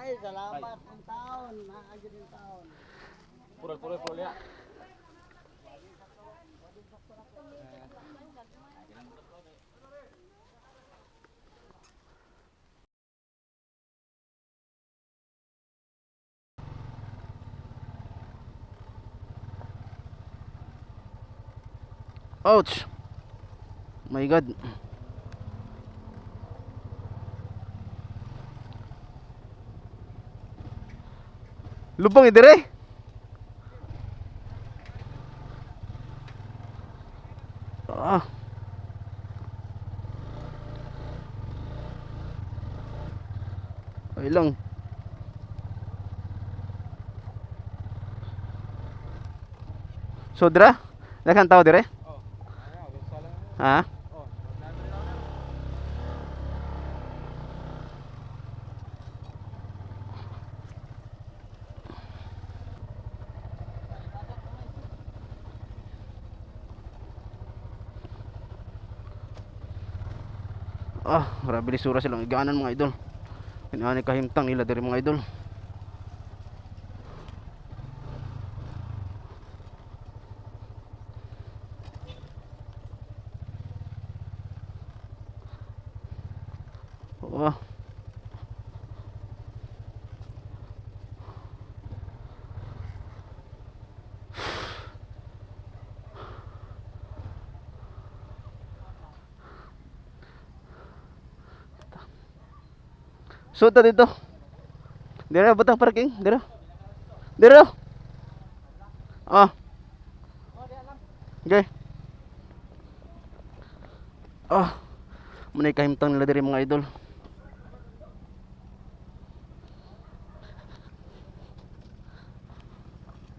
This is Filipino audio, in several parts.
Ay, salamat ng taon. Naagin ng taon. Purol, purol, purol ya. Ouch. My God. Lubang eh, dire. Ah. Ay lang. Sodra? Daghang tao dire? Oh. Ha? Oh, Ah, grabe lisura silang iganan mga idol. Inaani kahimtang nila diri mga idol. Suta dito. Dira butang parking, dira. Dira. Ah. Okay. Ah. Manay kahimtang nila diri mga idol.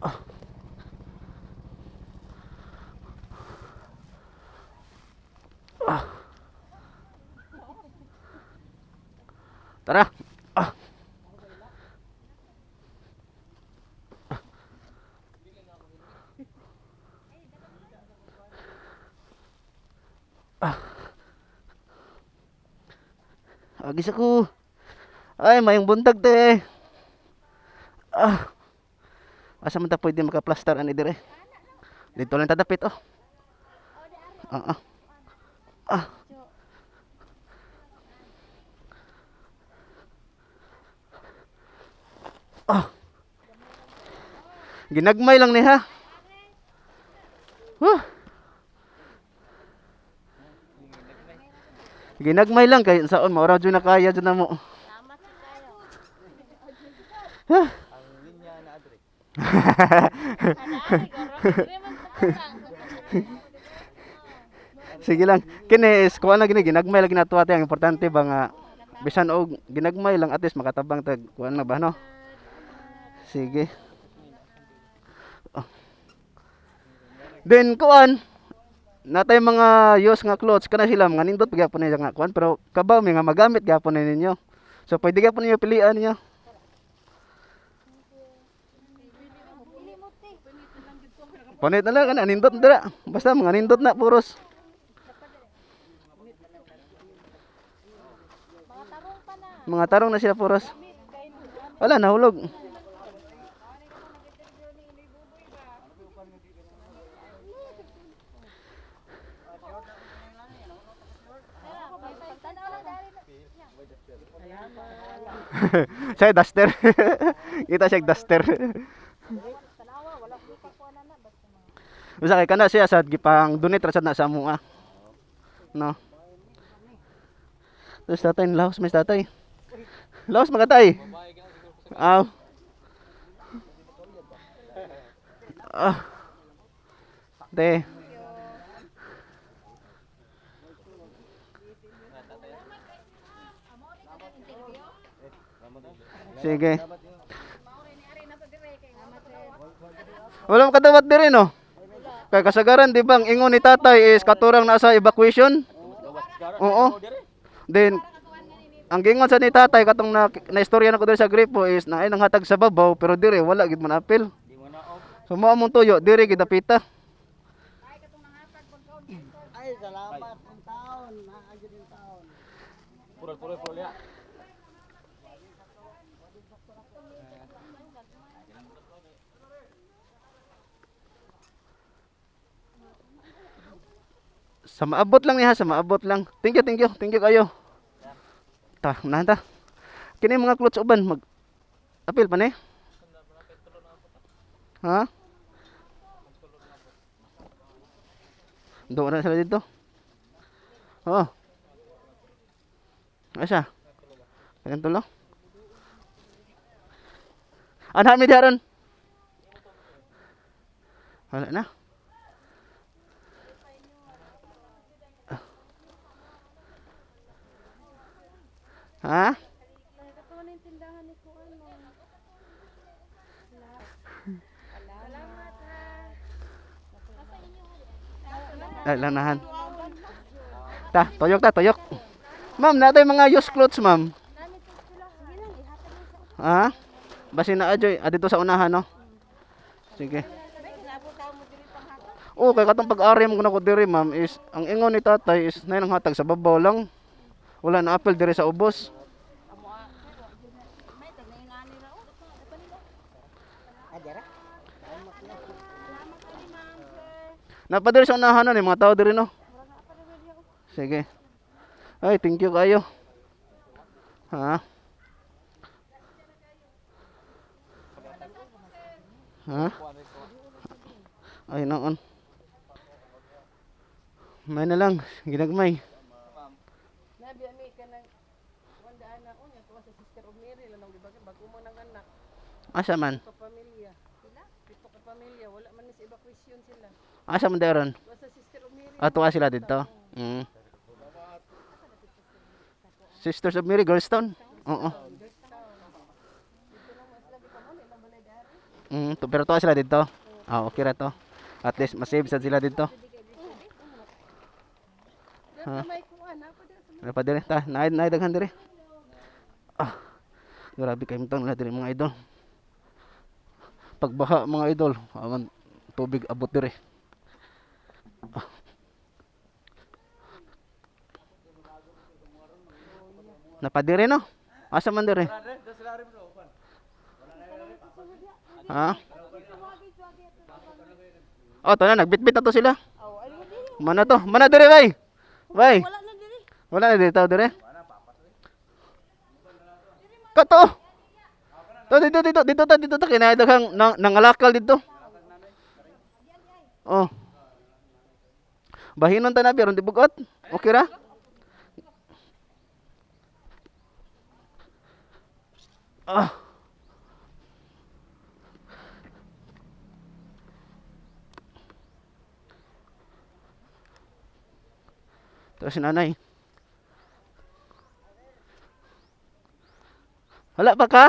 Ah. Ah. Tara. Ah. Ah. Agis ako. Ay, mayong buntag te. Ah. Asa man ta pwede maka-plaster ani dire? Dito lang tadapit oh. Ah, ah. Ah. Ah. Ginagmay lang ni ha. Huh. Ginagmay lang kay saon maura jud na kaya jud na mo. Huh. Ang linya na adre. Sige lang. Kini is kuha na gini ginagmay lang ginatuwa tayo. Ang importante ba nga bisan og ginagmay lang at least makatabang tag kuha na ba no? Sige. Oh. Then kuan natay mga use nga clothes kana sila mga nindot gyapon nila nga kuan pero kabaw may nga magamit gyapon ninyo. So pwede gyapon ninyo pilian ninyo. Panit na lang kana nindot dira. Basta mga nindot na puros. Mga tarong na sila puros. Wala nahulog. siya duster. Kita siya duster. Usa kay kana siya sad gipang donate ra sad na sa amo ah. No. Tapos tatay laos may tatay. Laos magatay. Aw. Ah. De. Sige. Wala mo kadawat diri no. Kay kasagaran di bang ingon ni tatay is katurang nasa evacuation? Oo. Then ang gingon sa ni tatay katong na naistorya nako diri sa gripo is na ay nanghatag sa babaw pero dire wala gid man apil. Mo na. So mao mong tuyo dire gid dapita. Ay, salamat ng taon. Naagin ng taon. Purol, purol ya. Sa maabot lang niya, sa maabot lang. Thank you, thank you, thank you kayo. Ta, unahan ta. Kini mga clothes uban mag apil pa ni. Ha? Doon na sila dito. Oo. Asa? Kaya tulo. Anak mi daron. Wala na. Ha? Ha. Ay, lanahan. Ta, toyok ta, toyok. Ma'am, natay mga used clothes, ma'am. Nami sa Basi na ajoy, ah, dito sa unahan, no? Sige. Oo, kay katong pag-ari mo ko diri, ma'am, is ang ingon ni tatay is nay nang hatag sa babaw lang. Wala na apple diri sa ubos. Napadiri sa unahan na ni mga tao diri no. Sige. Ay, thank you kayo. Ha? Ha? Ay, noon. May na lang, ginagmay. Nabi ami ka nang wandaan ako niya tuwa sa sister of Mary lanong giba bago mo nang anak Asa man? ka pamilya. Sila? Pito ka pamilya, wala man sa evacuation sila. Asa man? Tuwa sa sister of Mary. Atuwa sila dito. Mm. Sisters of Mary, Girlstown? Oo. Mm, to, pero tuwa sila dito. Ah, okay ra to. At least masave sad sila dito. Sa Ano pa dire? Ta, naid naid daghan dire. Ah. Grabe kay mutang na dire mga idol. Pagbaha mga idol, aman tubig abot dire. Ah. Napadire no? Asa man dire? Ha? Oh, to na nagbitbit na to sila. Mana to? Mana dire bay? Bay. Wala na diri. Wala na dito, dire. Kato. To dito dito dito ta dito ta kina daghang nang nangalakal dito. Oh. Bahinon ta na pero di bugot. Okay ra? Ah. Terus si nanay. Wala pa ka?